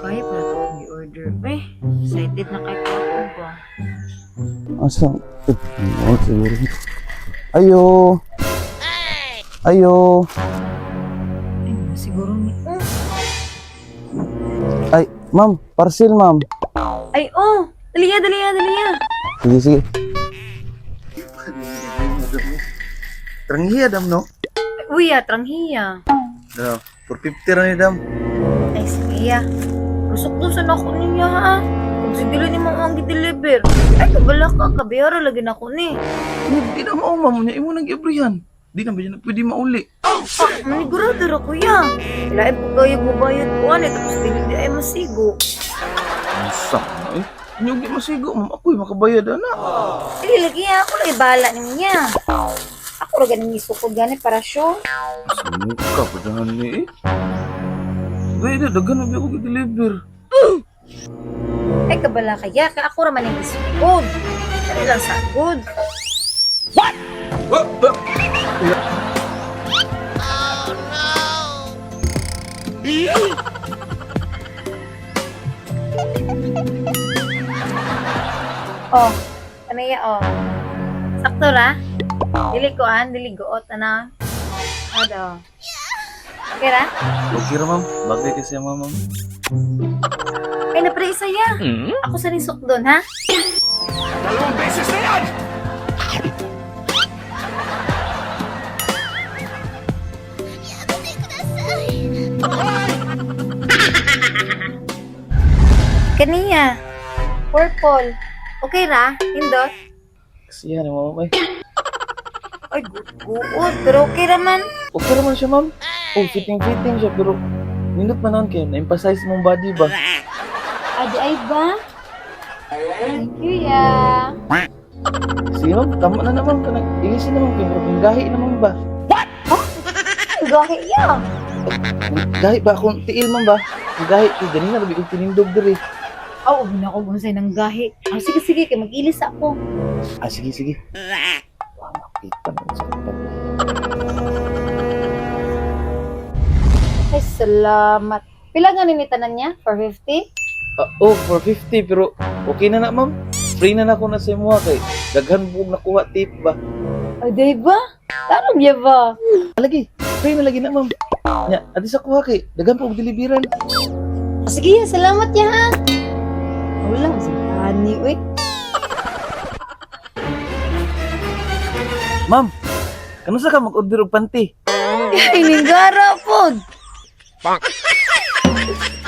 Kaya pala ito akong i-order. Eh, excited na kay Papa ba? Asa? Oh, siguro. Ayo. Ayo. Ay, siguro ni... Ay, ma'am, parcel, ma'am. Ay, oh! Daliya, daliya, daliya! Sige, sige. Teranghi adam no? Uy, ah, tranghiya. No, for 50 ra ni dam. Ay, sige ah. Rusok doon sa nako niya ha. Kung siguro ni mo ang i-deliver. Ay, kabala ka. Kabiyara lagi na ko ni. Di na mao ma'am nya imo nang giabrihan. Di na ba yan pwede mauli. Ah, manigurado ra kuya. Ilain po kayo mo bayad ko ano. Tapos dili di ay masigo. Asa eh? Inyo gi masigo ma'am ako'y makabayad ana. Dili lagi ako lagi bala niya. Ako ra ganing isukod gani para show. Sumuka pa dahan ni eh. Gaya dagan na ako gi-deliver. Ay, kabala kaya. Kaya ako ra man ang isukod. Dali lang sa good. Oh, kanaya oh. Sakto ra? Dili ko an, dili goot ana. Ano? Okay ra? Okay ra ma'am. Bagay kasi ang ma'am. Ay, napre isa ya. Ako sa nisok doon, ha? Kaniya. Purple. Okay ra? Hindot? Kasi yan ma'am ay. Ay, gu- guod. Pero okay ra man. Okay naman siya ma'am. Oh, fitting-fitting siya pero nindot man nun kayo. Na-emphasize mong body ba? Adi ay ba? Thank you, ya. Sige ma'am, tama na naman. Kanag, ilisin naman kayo. Pero kung gahi naman ba? Gahi ya. Gahi ba? Kung tiil man ba? Kung gahi, kung ganina labi kong tinindog diri. Aw, oh, na ako bonsai ng gahi. Ah, sige, sige. Kaya mag-ilis ako. Ah, sige, sige. Wah, makita mo sa kapag. Salamat. Pila nga ninitanan niya? 450? Ah, oh, for 50 pero okay na na ma'am. Free na na ako na sa imo kay daghan bug nakuha tip ba. Ay, di ba? Tarong niya ba? Lagi, free na lagi na ma'am. Nya, adi sa kuha kay daghan pug deliveran. Sige, salamat niya ha. Wala, si Hani, uy. Ma'am, kanusa ka mag-order og panty? Ay, ninggara Pak